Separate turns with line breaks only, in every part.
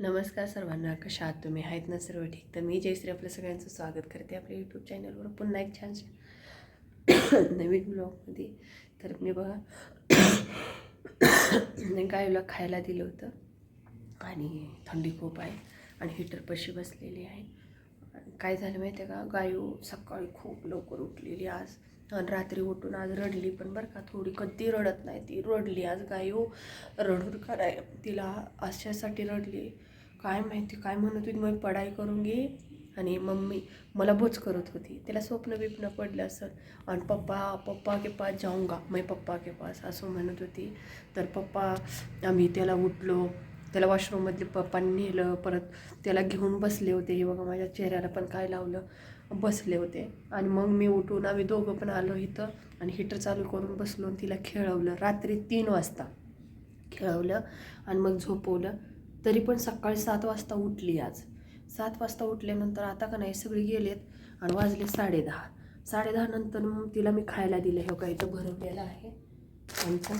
नमस्कार सर्वांना कशा आहात तुम्ही? आहेत ना सर्व ठीक? तर मी जयश्री आपलं सगळ्यांचं स्वागत करते आपल्या यूट्यूब चॅनलवर पुन्हा एक छान नवीन ब्लॉगमध्ये तर मी बघा गायला खायला दिलं होतं आणि थंडी खूप आहे आणि हीटर पशी बसलेली आहे. काय झालं माहिती आहे का? गायू सकाळी खूप लवकर उठलेली आज. आणि रात्री उठून आज रडली पण बरं का थोडी कधी रडत नाही ती. रडली आज गायू रडून कराय तिला अशासाठी रडली. काय माहिती काय म्हणत होती मग पढाई करून घे. आणि मम्मी मला बोच करत होती. त्याला स्वप्न बिप्न पडलं असं. आणि पप्पा पप्पा के पास जाऊंगा. मैं पप्पा के पास असं म्हणत होती. तर पप्पा आम्ही त्याला उठलो. त्याला वॉशरूममधले पप्पांनी नेलं. परत त्याला घेऊन बसले होते. हे बघा माझ्या चेहऱ्याला पण काय लावलं. बसले होते. आणि मग मी उठून आम्ही दोघं पण आलो इथं. आणि हिटर चालू करून बसलो तिला खेळवलं. रात्री तीन वाजता खेळवलं. आणि मग झोपवलं. तरी पण सकाळी सात वाजता उठली आज. सात वाजता उठल्यानंतर आता का नाही सगळी गेलेत आणि वाजले साडेदहा साडेदहा नंतर मग तिला मी खायला दिलं. हे काही तर भरवलेलं आहे. आमचं.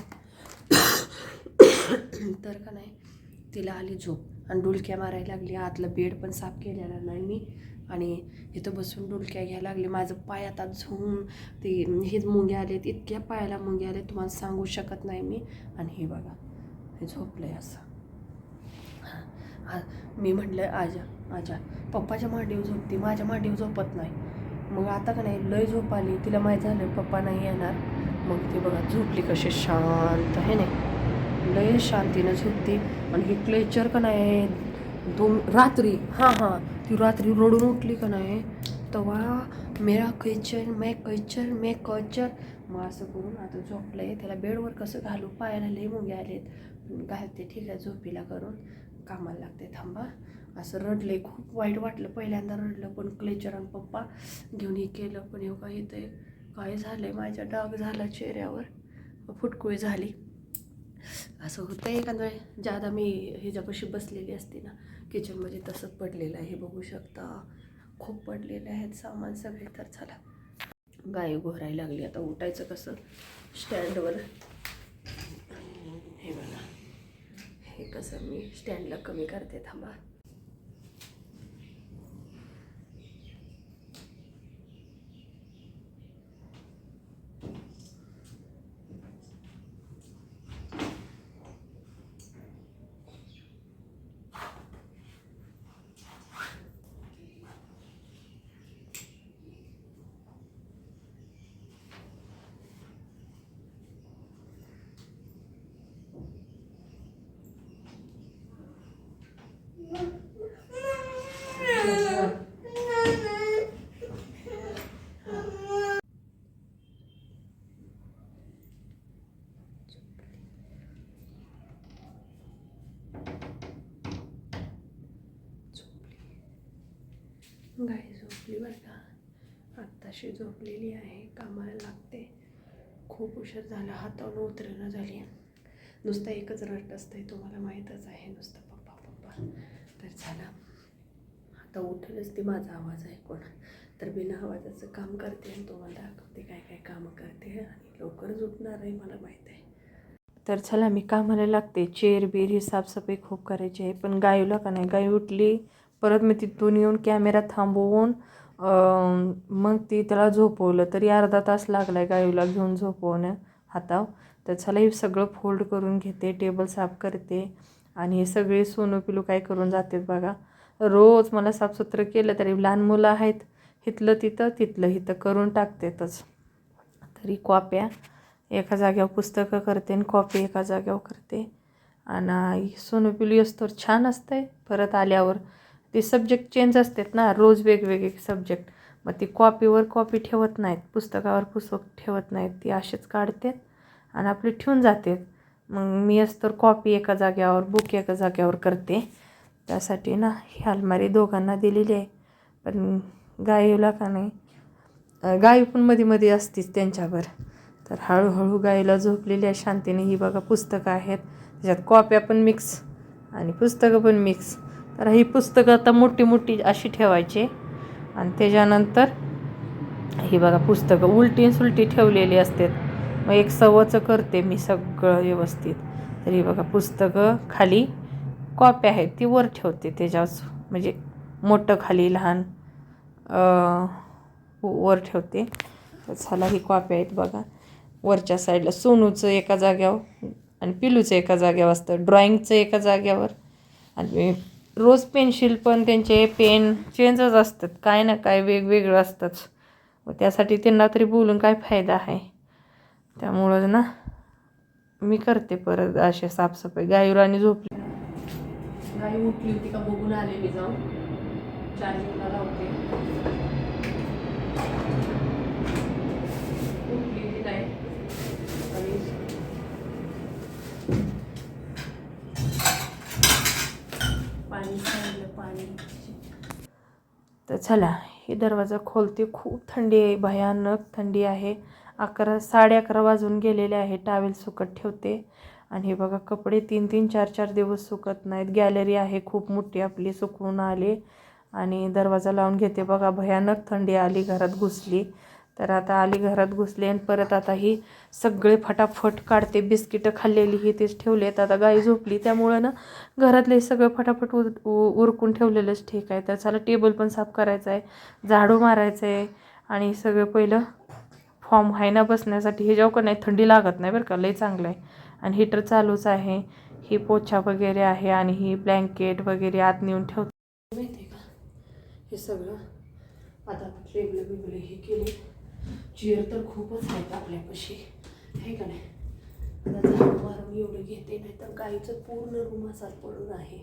तर का नाही तिला आली झोप आणि डुलक्या मारायला लागली. आतला बेड पण साफ केलेला नाही मी. आणि इथं बसून डुलक्या घ्यायला लागली. माझं पाय आता झोम ते हेच मुंग्या आलेत. इतक्या पायाला मुंग्या आले तुम्हाला सांगू शकत नाही मी. आणि हे बघा हे झोपलं आहे असं. मी म्हटलं आजा आजा पप्पाच्या मांडीवर झोपते माझ्या मांडीवर झोपत नाही. मग आता का नाही लय झोप आली तिला माहीत झालं पप्पा नाही येणार. मग ती बघा झोपली कशी शांत आहे नाही. लय शांतीनं झोपते. आणि ही क्लेचर का नाही दोन रात्री हां हां ती रात्री रडून उठली का नाही तेव्हा मेरा कैचर मैं कैचर मे कल्चर मग असं करून आता झोपलं आहे त्याला बेडवर कसं घालू पायाला लई मुंगे आलेत. घालते ठीक आहे झोपीला करून. कामाला लागते थांबा. असं रडले खूप वाईट वाटलं. पहिल्यांदा रडलं पण क्लेचर आणि पप्पा घेऊन हे केलं पण हे काय येतं काय झालं आहे माझ्या डाग झाला चेहऱ्यावर. फुटकुळी झाली. असं होतं एखाद्या वेळे. ज्यादा मी ह्याच्यापाशी बसलेली असते ना किचनमध्ये तसंच पडलेलं आहे हे बघू शकता. खूप पडलेले आहेत सामान सगळे तर चला. गाय घोरायला लागली. आता उठायचं कसं? स्टँडवर हे बघा हे कसं मी स्टँडला कमी करते थांबा. झोपली बरं का? आत्ताशी झोपलेली आहे कामाला लागते. खूप उशीर झाला हातावर उतरणं झाली. नुसता एकच रट असतंय तुम्हाला माहीतच आहे नुसतं पप्पा पप्पा. तर झाला. आता उठेलच ती माझा आवाज ऐकून तर बिना आवाजाचं काम करते आणि तुम्हाला दाखवते काय काय कामं करते आणि लवकरच उठणार आहे मला माहीत आहे. तर चला मी कामाला लागते. चेअर बीर ही साफसफाई खूप करायची आहे पण गायूला का नाही गाय उठली परत मी तिथून येऊन कॅमेरा थांबवून मग ती त्याला झोपवलं. तरी अर्धा तास लागला आहे गायूला घेऊन झोपवणं हाताव त्याच्यालाही हे सगळं फोल्ड करून घेते टेबल साफ करते आणि हे सगळे सोनू पिलू काय करून जातात बघा. रोज मला साफसुथरं केलं तरी लहान मुलं आहेत हिथलं तिथं तिथलं इथं करून टाकतेतच. तरी कॉप्या एका जाग्यावर पुस्तकं करते आणि कॉपी एका जाग्यावर करते. आणि सोनू पिलू असतो छान असतंय. परत आल्यावर ते सब्जेक्ट चेंज असतात ना रोज वेगवेगळे सब्जेक्ट मग ती कॉपीवर कॉपी ठेवत नाहीत पुस्तकावर पुस्तक ठेवत नाहीत ती असेच काढतात आणि आपली ठेवून जातात. मग मी असतर कॉपी एका जाग्यावर बुक एका जाग्यावर करते. त्यासाठी ना ही अलमारी दोघांना दिलेली आहे. पण गायूला का नाही. गायी गायू पण मध्ये मध्ये असतीच त्यांच्यावर. तर हळूहळू गायीला झोपलेली आहे शांतीने. ही बघा पुस्तकं आहेत. त्याच्यात कॉप्या पण मिक्स आणि पुस्तकं पण मिक्स तर ही पुस्तकं आता मोठी मोठी अशी ठेवायची. आणि त्याच्यानंतर ही बघा पुस्तकं उलटी सुलटी ठेवलेली असतात. मग एक सवचं करते मी सगळं व्यवस्थित. तर ही बघा पुस्तकं खाली
कॉप्या आहेत. ती वर ठेवते त्याच्यावर म्हणजे मोठं खाली लहान वर ठेवते. तर झाला ही कॉप्या आहेत बघा. वरच्या साईडला सोनूचं एका जाग्यावर आणि पिलूचं एका जाग्यावर असतं. ड्रॉइंगचं एका जाग्यावर. आणि रोज पेन्सिल पण त्यांचे पेन चेंजच असतात. काय ना काय वेगवेगळं असतंच. व त्यासाठी त्यांना तरी बोलून काय फायदा आहे? त्यामुळं ना मी करते परत असे साफसफाई. गायुरानी झोपली. गाय उठली होती का बघून आले मी जाऊन. चार्जिंगला लावते उठली ती गाय आणि पाणी सांडलं पाणी तर चला हे दरवाजा खोलते. खूप थंडी आहे भयानक थंडी आहे. अकरा साडे अकरा वाजून गेलेले आहे. टावेल सुकत ठेवते. आणि हे बघा कपडे तीन तीन चार चार दिवस सुकत नाहीत. गॅलरी आहे खूप मोठी आपली सुकवून आली. आणि दरवाजा लावून घेते. बघा भयानक थंडी आली घरात घुसली. तर आता आली घरात घुसली आणि परत आता ही सगळे फटाफट काढते बिस्किटं खाल्लेली ही तेच ठेवलेत आता गाई झोपली त्यामुळं ना घरातले सगळं फटाफट उर उ- उरकून ठेवलेलंच ठीक आहे. तर चला टेबल पण साफ करायचं आहे झाडू मारायचं आहे आणि सगळं पहिलं फॉर्म आहे ना बसण्यासाठी. हे जेव्हा का नाही थंडी लागत नाही बरं का लई चांगलं आहे. आणि हीटर चालूच आहे ही पोछा वगैरे आहे आणि ही ब्लँकेट वगैरे आत नेऊन ठेवते
माहिती का? हे सगळं आता टेबल बिबले हे केले चेअर तर खूपच आहेत आपल्यापाशी. आहे का नाही? आता एवढं घेते नाही तर गाईचं पूर्ण रूम असाच पडून आहे.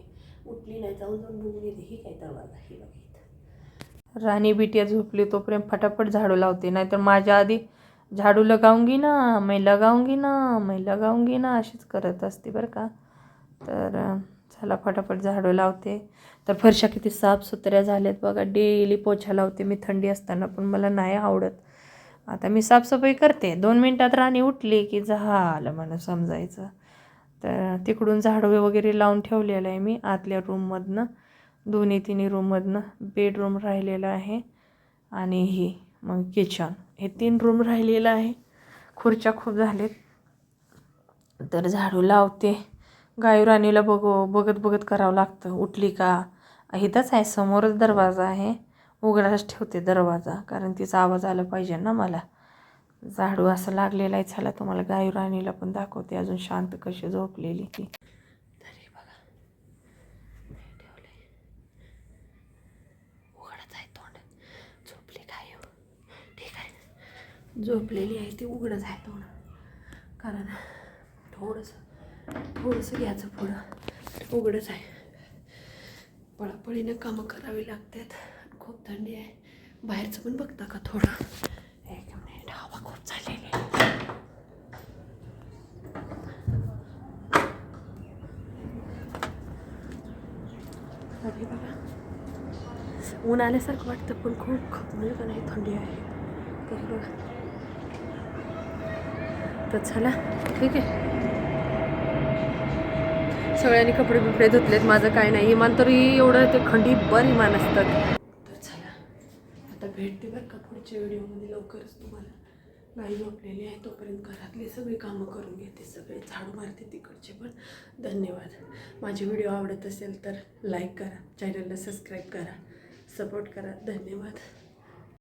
उठली नाही जाऊन जाऊन बघून येते. ही काय दरवाजा ही बघित
राणी बिटिया झोपली तोपर्यंत फटाफट झाडू लावते. नाहीतर माझ्या आधी झाडू लगाऊंगी ना मैं लगाऊंगी ना मैं लगाऊंगी ना अशीच करत असते बरं का. तर चला फटाफट झाडू लावते. तर फरशा किती साफसुथऱ्या झाल्यात बघा. डेली पोछा लावते मी. थंडी असताना पण मला नाही आवडत. आता मी साफसफाई करते. दोन मिनटात राणी उठली की झालं मला समजायचं. तर तिकडून झाडवे वगैरे लावून ठेवलेलं आहे मी आतल्या रूममधनं दोन्ही तिन्ही रूममधनं बेडरूम राहिलेलं आहे आणि ही मग किचन हे तीन रूम राहिलेलं आहे. खुर्च्या खूप झालेत. तर झाडू लावते. गायुराणीला बघ बघत बघत करावं लागतं. उठली का? इथंच आहे. समोरच दरवाजा आहे. उघडाच ठेवते दरवाजा कारण तिचा आवाज आला पाहिजे ना मला. झाडू असं लागलेला आहे झाला तुम्हाला गायुराणीला पण दाखवते अजून शांत कशी झोपलेली ती.
तरी बघा. हे ठेवलंय. आहे तोंड. झोपली काय हो? ठीक आहे. झोपलेली आहे ती उघडच आहे तोंड. कारण थोडंसं थोडंसं घ्यायचं पुढं. उघडच आहे. पळापळीनं कामं करावी लागतात. खूप थंडी आहे. बाहेरचं पण बघता का थोडं? एक मिनिट हवा खूप झालेली आहे. अरे बघा ऊन आल्यासारखं वाटतं पण खूप म्हणजे पण आहे थंडी आहे. तरी बघा. तर चला ठीक आहे. सगळ्यांनी कपडे बिपडे धुतलेत माझं काय नाही. इमान तरी एवढं ते खंडी बर इमान असतात. आता भेटते बरं का पुढच्या व्हिडिओमध्ये. लवकरच तुम्हाला गाई झोपलेली आहे तोपर्यंत घरातली सगळी कामं करून घेते सगळे झाडू मारते तिकडचे पण. धन्यवाद. माझे व्हिडिओ आवडत असेल तर लाईक करा चॅनलला सबस्क्राईब करा सपोर्ट करा. धन्यवाद.